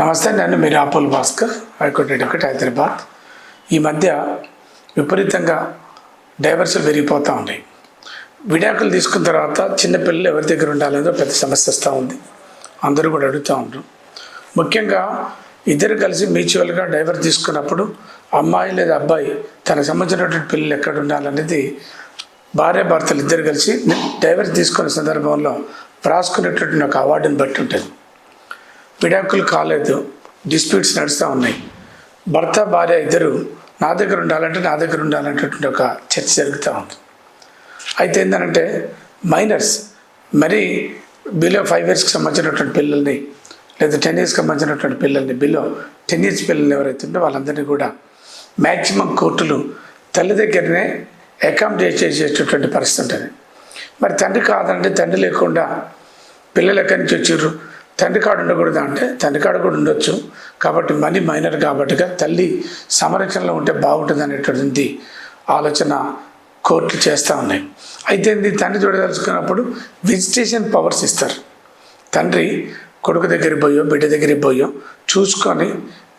నమస్తే నన్ను మీరు అపోల్ Bhaskar high court advocate Hyderabad. ఈ మధ్య విపరీతంగా డైవర్సులు పెరిగిపోతూ ఉన్నాయి. విడాకులు తీసుకున్న తర్వాత చిన్నపిల్లలు ఎవరి దగ్గర ఉండాలేదో పెద్ద సమస్య వస్తూ ఉంది. అందరూ కూడా అడుగుతూ ఉంటారు ముఖ్యంగా ఇద్దరు కలిసి మ్యూచువల్గా డైవర్ తీసుకున్నప్పుడు అమ్మాయి లేదా అబ్బాయి తనకు సంబంధించినటువంటి పిల్లలు ఎక్కడ ఉండాలనేది భార్య భర్తలు ఇద్దరు కలిసి డైవర్స్ తీసుకునే సందర్భంలో రాసుకునేటటువంటి ఒక అవార్డుని బట్టి ఉంటుంది. విడాకులు కాలేదు. డిస్ప్యూట్స్ నడుస్తూ ఉన్నాయి. భర్త భార్య ఇద్దరు నా దగ్గర ఉండాలంటే నా దగ్గర ఉండాలనేటువంటి ఒక చర్చ జరుగుతూ ఉంది. అయితే ఏంటంటే మైనర్స్ మరి బిలో ఫైవ్ ఇయర్స్కి సంబంధించినటువంటి పిల్లల్ని లేదా టెన్ ఇయర్స్కి సంబంధించినటువంటి పిల్లల్ని బిలో టెన్ ఇయర్స్ పిల్లల్ని ఎవరైతే ఉంటే వాళ్ళందరినీ కూడా మ్యాక్సిమం కోర్టులు తల్లి దగ్గరనే అకామిడేట్ చేసేటటువంటి పరిస్థితి ఉంటుంది. మరి తండ్రి కాదంటే తండ్రి లేకుండా పిల్లలు ఎక్కడి నుంచి వచ్చారు తండ్రి కాడు ఉండకూడదు అంటే తండ్రి కాడు కూడా ఉండొచ్చు. కాబట్టి మనీ మైనర్ కాబట్టిగా తల్లి సంరక్షణలో ఉంటే బాగుంటుంది అనేటువంటిది ఆలోచన కోర్టులు చేస్తూ ఉన్నాయి. అయితే ఇది తండ్రి చూడదలుచుకున్నప్పుడు విజిటేషన్ పవర్స్ ఇస్తారు. తండ్రి కొడుకు దగ్గరికి పోయో బిడ్డ దగ్గరికి పోయో చూసుకొని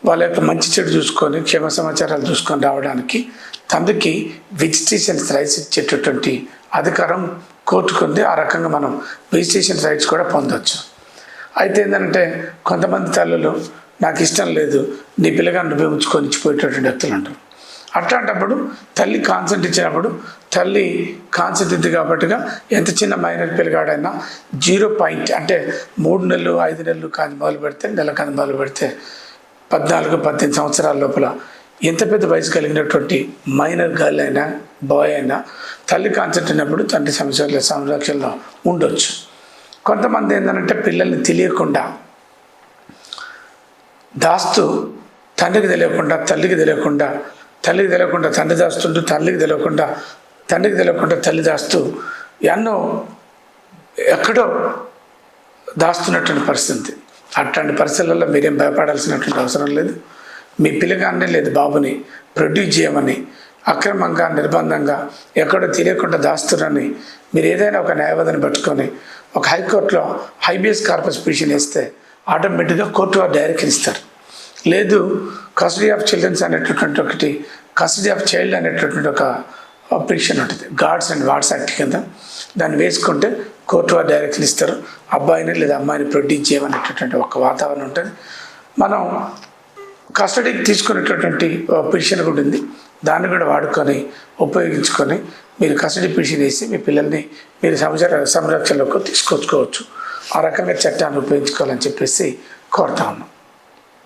వాళ్ళ యొక్క మంచి చెడు చూసుకొని క్షేమ సమాచారాలు చూసుకొని రావడానికి తండ్రికి విజిటేషన్ రైట్స్ ఇచ్చేటటువంటి అధికారం కోర్టుకుంది. ఆ రకంగా మనం విజిటేషన్ రైట్స్ కూడా పొందవచ్చు అయితే ఏంటంటే కొంతమంది తల్లులు నాకు ఇష్టం లేదు నీ పిల్లగాన్ని నువ్వే ఉంచుకొని ఇచ్చిపోయేటటువంటి వ్యక్తులు అంటారు అట్లాంటప్పుడు తల్లి కాన్సెంట్ ఇచ్చినప్పుడు తల్లి కాన్సెంట్ ఇది కాబట్టిగా ఎంత చిన్న మైనర్ పిల్లగాడైనా జీరో పాయింట్ అంటే మూడు నెలలు ఐదు నెలలు కాని మొదలు పెడితే నెల కాని మొదలు పెడితే పద్నాలుగు పద్దెనిమిది సంవత్సరాల లోపల ఎంత పెద్ద వయసు కలిగినటువంటి మైనర్ గర్ల్ అయినా బాయ్ అయినా తల్లి కాన్సెంట్ అయినప్పుడు తండ్రి సంరక్షణ సంరక్షణలో ఉండొచ్చు. కొంతమంది ఏంటంటే పిల్లల్ని తెలియకుండా దాస్తూ తండ్రికి తెలియకుండా తల్లికి తెలియకుండా తల్లికి తెలియకుండా తండ్రి దాస్తుంటూ తల్లికి తెలియకుండా తండ్రికి తెలియకుండా తల్లి దాస్తూ ఎన్నో ఎక్కడో దాస్తున్నటువంటి పరిస్థితి. అట్లాంటి పరిస్థితులలో మీరేం భయపడాల్సినటువంటి అవసరం లేదు. మీ పిల్లగాన్ని లేదు బాబుని ప్రొడ్యూస్ చేయమని అక్రమంగా నిర్బంధంగా ఎక్కడో తెలియకుండా దాస్తున్నారని మీరు ఏదైనా ఒక న్యాయవాదిని పట్టుకొని ఒక హైకోర్టులో హైబియస్ కార్పస్ పిటిషన్ వేస్తే ఆటోమేటిక్గా కోర్టు వారు డైరెక్షన్ ఇస్తారు. లేదు కస్టడీ ఆఫ్ చిల్డ్రన్స్ అనేటటువంటి ఒకటి కస్టడీ ఆఫ్ చైల్డ్ అనేటటువంటి ఒక పిటిషన్ ఉంటుంది. గాడ్స్ అండ్ వాడ్స్ యాక్ట్ కింద. దాన్ని వేసుకుంటే కోర్టు వారు డైరెక్షన్ ఇస్తారు. అబ్బాయిని లేదా అమ్మాయిని ప్రొడ్యూస్ చేయమనేటటువంటి ఒక వాతావరణం ఉంటుంది. మనం కస్టడీకి తీసుకునేటటువంటి పిటిషన్ కూడా ఉంది. దాన్ని కూడా వాడుకొని ఉపయోగించుకొని మీరు కస్టడీ పిటిషన్ వేసి మీ పిల్లల్ని మీరు సంరక్షణలోకి తీసుకొచ్చుకోవచ్చు. ఆ రకంగా చట్టాన్ని ఉపయోగించుకోవాలని చెప్పేసి కోరుతా ఉన్నాం.